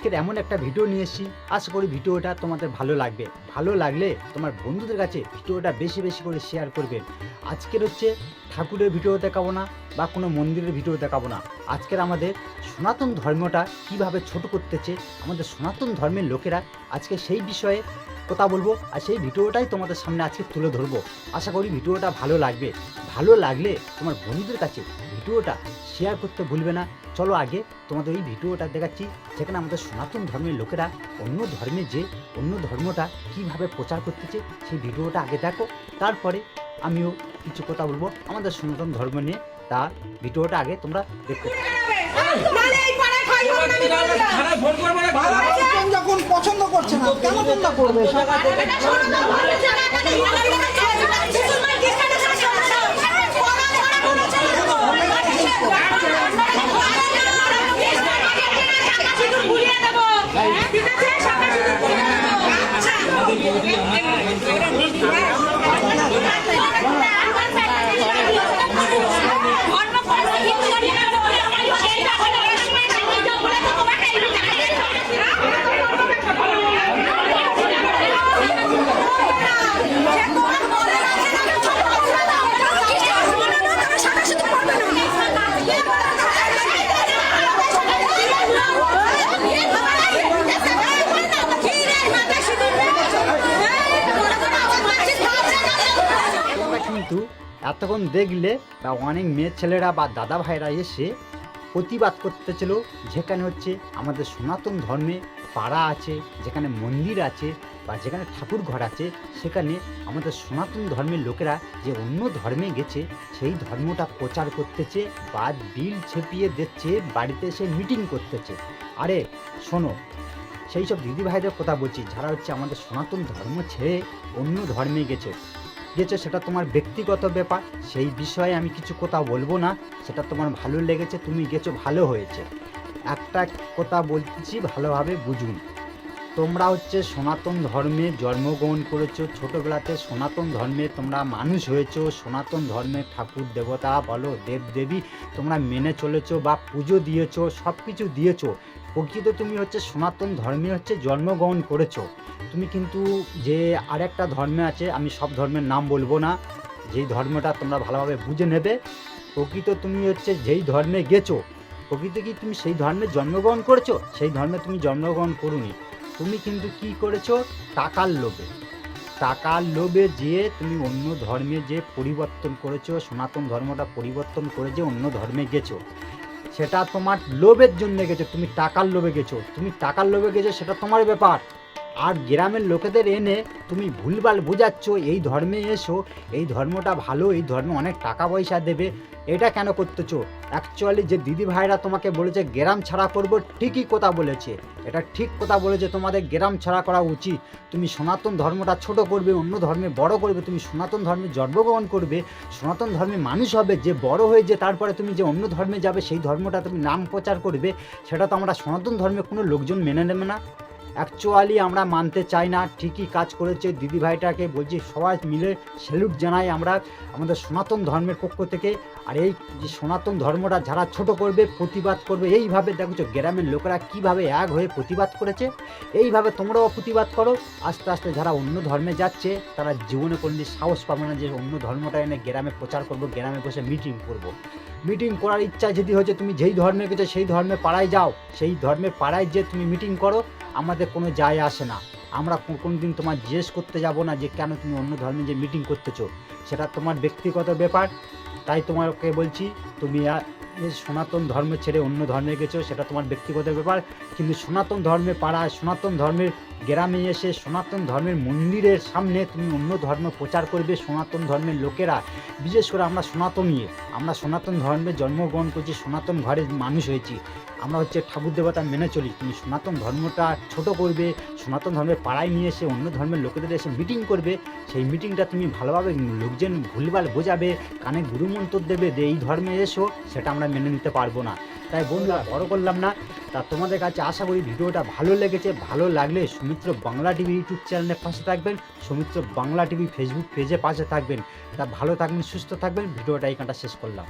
আজকের এমন একটা ভিডিও নিয়ে এসেছি। আশা করি ভিডিওটা তোমাদের ভালো লাগবে। ভালো লাগলে তোমার বন্ধুদের কাছে ভিডিওটা বেশি বেশি করে শেয়ার করবেন আজকের হচ্ছে ঠাকুরের ভিডিও দেখাবো না বা কোনো মন্দিরের ভিডিও দেখাবো না। আজকের আমাদের সনাতন ধর্মটা কীভাবে ছোট করতেছে, আমাদের সনাতন ধর্মের লোকেরা আজকে সেই বিষয়ে কথা বলব আর সেই ভিডিওটাই তোমাদের সামনে আজকে তুলে ধরবো। আশা করি ভিডিওটা ভালো লাগবে। ভালো লাগলে তোমার বন্ধুদের কাছে ভিডিওটা শেয়ার করতে ভুলবে না। চলো আগে তোমাদের এই ভিডিওটা দেখাচ্ছি সেখানে আমাদের সনাতন ধর্মের লোকেরা অন্য ধর্মে যে অন্য ধর্মটা কীভাবে প্রচার করতেছে সেই ভিডিওটা আগে দেখো। তারপরে আমিও কিছু কথা বলব আমাদের সনাতন ধর্ম নিয়ে। তা ভিডিওটা আগে তোমরা দেখতে পছন্দ করছে না। কেন চিন্তা করবে সব এটা শোনো না, ভালো জায়গা থেকে ভালো জায়গা থেকে শিশুর ডিসকাউন্টে শেষ করে দাও। পড়া ছড়া কোনো ছেলে দেবো। শাখা সিঁদুর ঘুরিয়ে দেবো। ঠিক আছে? শাখা সিঁদুর ঘুরিয়ে দেবো। আচ্ছা। ধর্ম ফর্ম হিন্দু ধর্ম বলে আমার এইটা হলো এইটা বলে তো তোমাকে তোমরা কিন্তু এতক্ষণ দেখলে বা অনেক মেয়ে ছেলেরা বা দাদা ভাইরা এসে প্রতিবাদ করতেছিল। যেখানে হচ্ছে আমাদের সনাতন ধর্মে পাড়া আছে, যেখানে মন্দির আছে বা যেখানে ঠাকুর ঘর আছে, সেখানে আমাদের সনাতন ধর্মের লোকেরা যে অন্য ধর্মে গেছে, সেই ধর্মটা প্রচার করতেছে বা বিল ছেপিয়ে দিচ্ছে, বাড়িতে এসে মিটিং করতেছে। আরে শোনো, সেই সব দিদিভাইদের কথা বলছি, যারা হচ্ছে আমাদের সনাতন ধর্ম ছেড়ে অন্য ধর্মে গেছে। গেছে, সেটা তোমার ব্যক্তিগত ব্যাপার। সেই বিষয়ে আমি কিছু কথা বলব না, সেটা তোমার ভালো লেগেছে, তুমি গেছো, ভালো হয়েছে। একটা কথা বলতেছি, ভালোভাবে বুঝুন। তোমরা হচ্ছে সনাতন ধর্মে জন্মগ্রহণ করেছ, ছোটোবেলাতে সনাতন ধর্মে তোমরা মানুষ হয়েছো, সনাতন ধর্মের ঠাকুর, দেবতা, বলো, দেবদেবী তোমরা মেনে চলেছো বা পুজো দিয়েছ সব কিছু দিয়েছ। প্রকৃত তুমি হচ্ছে সনাতন ধর্মে হচ্ছে জন্মগ্রহণ করেছ। তুমি কিন্তু যে আরেকটা ধর্মে আছে, আমি সব ধর্মের নাম বলব না, যেই ধর্মটা তোমরা ভালোভাবে বুঝে নেবে। প্রকৃত তুমি হচ্ছে যেই ধর্মে গেছো, প্রকৃত কি তুমি সেই ধর্মে জন্মগ্রহণ করেছ? সেই ধর্মে তুমি জন্মগ্রহণ করুনি। তুমি কিন্তু কি করেছ? টাকার লোভে। টাকার লোভে যে তুমি অন্য ধর্মে যে পরিবর্তন করেছ, সনাতন ধর্মটা পরিবর্তন করে যে অন্য ধর্মে গেছো, সেটা তোমার লোভের জন্য গেছো, তুমি টাকার লোভে গেছো। তুমি টাকার লোভে গেছো, সেটা তোমার ব্যাপার। আর গ্রামের লোকেদের এনে তুমি ভুলভাল বোঝাচ্ছ, এই ধর্মে এসো, এই ধর্মটা ভালো, এই ধর্মে অনেক টাকা পয়সা দেবে, এটা কেন করতেছো? অ্যাকচুয়ালি যে দিদি ভাইরা তোমাকে বলেছে, গ্রাম ছাড়া করব, ঠিকই কথা বলেছে। এটা ঠিক কথা বলেছে, তোমাদের গ্রাম ছাড়া করা উচিত। তুমি সনাতন ধর্মটা ছোট করবে, অন্য ধর্মে বড় করবে, তুমি সনাতন ধর্মে জন্মগ্রহণ করবে, সনাতন ধর্মে মানুষ হবে, যে বড় হয়ে যে তারপরে তুমি যে অন্য ধর্মে যাবে, সেই ধর্মটা তুমি নাম প্রচার করবে, সেটা তো আমরা সনাতন ধর্মে কোনো লোকজন মেনে নেবে না। অ্যাকচুয়ালি আমরা মানতে চাই না। ঠিকই কাজ করেছে দিদি ভাইটাকে। বলছি, সবাই মিলে স্যালুট জানাই আমরা আমাদের সনাতন ধর্মের পক্ষ থেকে। আর এই যে সনাতন ধর্মটা যারা ছোট করবে, প্রতিবাদ করবে, এইভাবে দেখছ গ্রামের লোকেরা কীভাবে এক হয়ে প্রতিবাদ করেছে? এইভাবে তোমরাও প্রতিবাদ করো। আস্তে আস্তে যারা অন্য ধর্মে যাচ্ছে, তারা জীবনে কোনোদিন সাহস পাবে না যে অন্য ধর্মটা এনে গ্রামে প্রচার করব, গ্রামে বসে মিটিং করব। মিটিং করার ইচ্ছা যদি হচ্ছে তুমি যেই ধর্মে গেছো, সেই ধর্মে পাড়ায় যাও। সেই ধর্মের পাড়ায় যে তুমি মিটিং করো। আমাদের কোনো যায় আসে না। আমরা কোনো দিন তোমার জিজ্ঞেস করতে যাব না যে কেন তুমি অন্য ধর্মে যে মিটিং করতেছো। সেটা তোমার ব্যক্তিগত ব্যাপার। তাই তোমাকে বলছি, তুমি সনাতন ধর্ম ছেড়ে অন্য ধর্মে গেছো, সেটা তোমার ব্যক্তিগত ব্যাপার। কিন্তু সনাতন ধর্মে পাড়ায়, সনাতন ধর্মের গ্রামে এসে সনাতন ধর্মের মন্দিরের সামনে তুমি অন্য ধর্ম প্রচার করবে, সনাতন ধর্মের লোকেরা। বিশেষ করে আমরা সনাতনী, আমরা সনাতন ধর্মে জন্মগ্রহণ করছি, সনাতন ঘরে মানুষ হয়েছি। আমরা হচ্ছে ঠাকুর দেবতা মেনে চলি। তুমি সনাতন ধর্মটা ছোট করবে, সনাতন ধর্মের পাড়ায় নিয়ে এসে অন্য ধর্মের লোকেদের এসে মিটিং করবে। সেই মিটিংটা তুমি ভালোভাবে লোকজন ভুলভাল বোঝাবে, কানে গুরুমন্ত্র দেবে যে, এই ধর্মে এসো, সেটা আমরা মেনে নিতে পারব না। তাই বন্ধুরা, বড় করলাম না। তা তোমাদের কাছে আশা করি ভিডিওটা ভালো লেগেছে, ভালো লাগলে সুমিত্র বাংলা টিভি ইউটিউব চ্যানেলে পাশে থাকবেন, সুমিত্র বাংলা টিভি ফেসবুক পেজে পাশে থাকবেন। তা ভালো থাকবেন, সুস্থ থাকবেন, ভিডিওটা এখানটা শেষ করলাম।